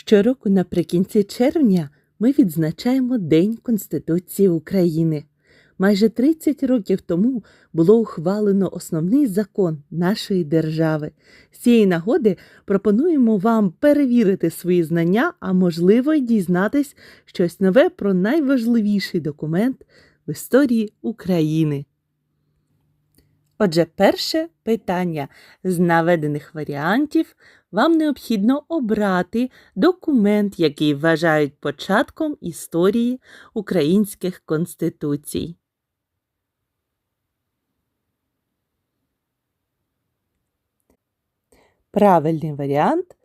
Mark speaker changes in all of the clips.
Speaker 1: Щороку наприкінці червня ми відзначаємо День Конституції України. Майже 30 років тому було ухвалено основний закон нашої держави. З цієї нагоди пропонуємо вам перевірити свої знання, а можливо й дізнатись щось нове про найважливіший документ в історії України. Отже, перше питання. З наведених варіантів вам необхідно обрати документ, який вважають початком історії українських конституцій. Правильний варіант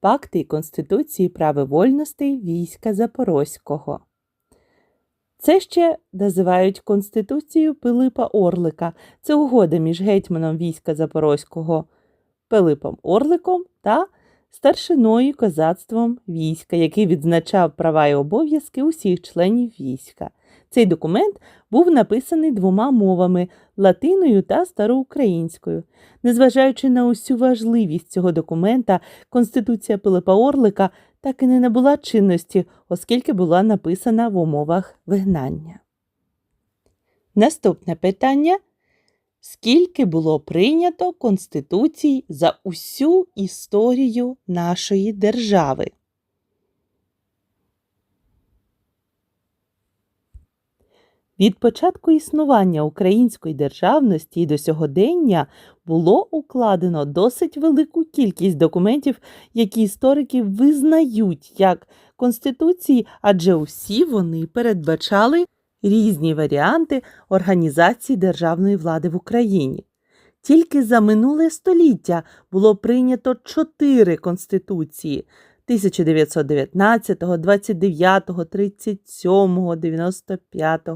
Speaker 1: Пакти і Конституції прави вольностей війська Запорозького. Це ще називають Конституцією Пилипа Орлика. Це угода між гетьманом війська Запорозького Пилипом Орликом та старшиною козацтвом війська, який відзначав права і обов'язки усіх членів війська. Цей документ був написаний двома мовами латиною та староукраїнською. Незважаючи на усю важливість цього документа, Конституція Пилипа Орлика так і не набула чинності, оскільки була написана в умовах вигнання. Наступне питання. Скільки було прийнято Конституцій за усю історію нашої держави? Від початку існування української державності до сьогодення було укладено досить велику кількість документів, які історики визнають як конституції, адже усі вони передбачали різні варіанти організації державної влади в Україні. Тільки за минуле століття було прийнято чотири конституції 1919, 29, 37, 95.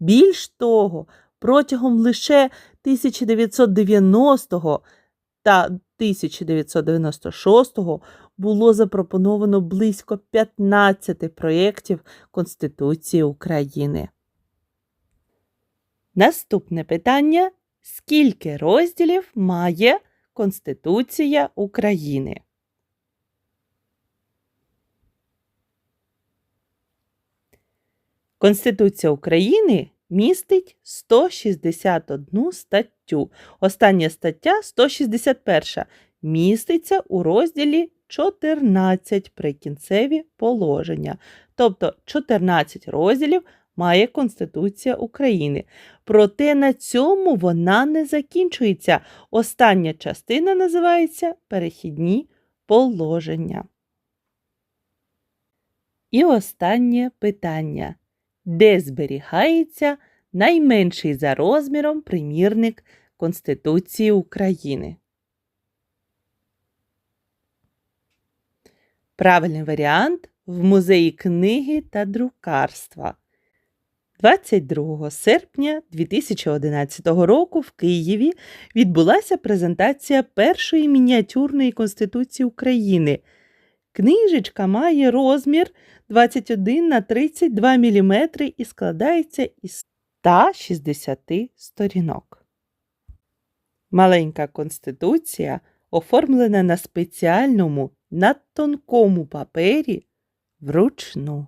Speaker 1: Більш того, протягом лише 1990 та 1996 було запропоновано близько 15 проєктів Конституції України. Наступне питання: скільки розділів має Конституція України? Конституція України містить 161 статтю. Остання стаття 161 міститься у розділі 14 прикінцеві положення. Тобто 14 розділів має Конституція України. Проте на цьому вона не закінчується. Остання частина називається Перехідні положення. І останнє питання. Де зберігається найменший за розміром примірник Конституції України? Правильний варіант в музеї книги та друкарства. 22 серпня 2011 року в Києві відбулася презентація першої мініатюрної Конституції України. Книжечка має розмір 21 на 32 мм і складається із 160 сторінок. Маленька конституція оформлена на спеціальному надтонкому папері вручну.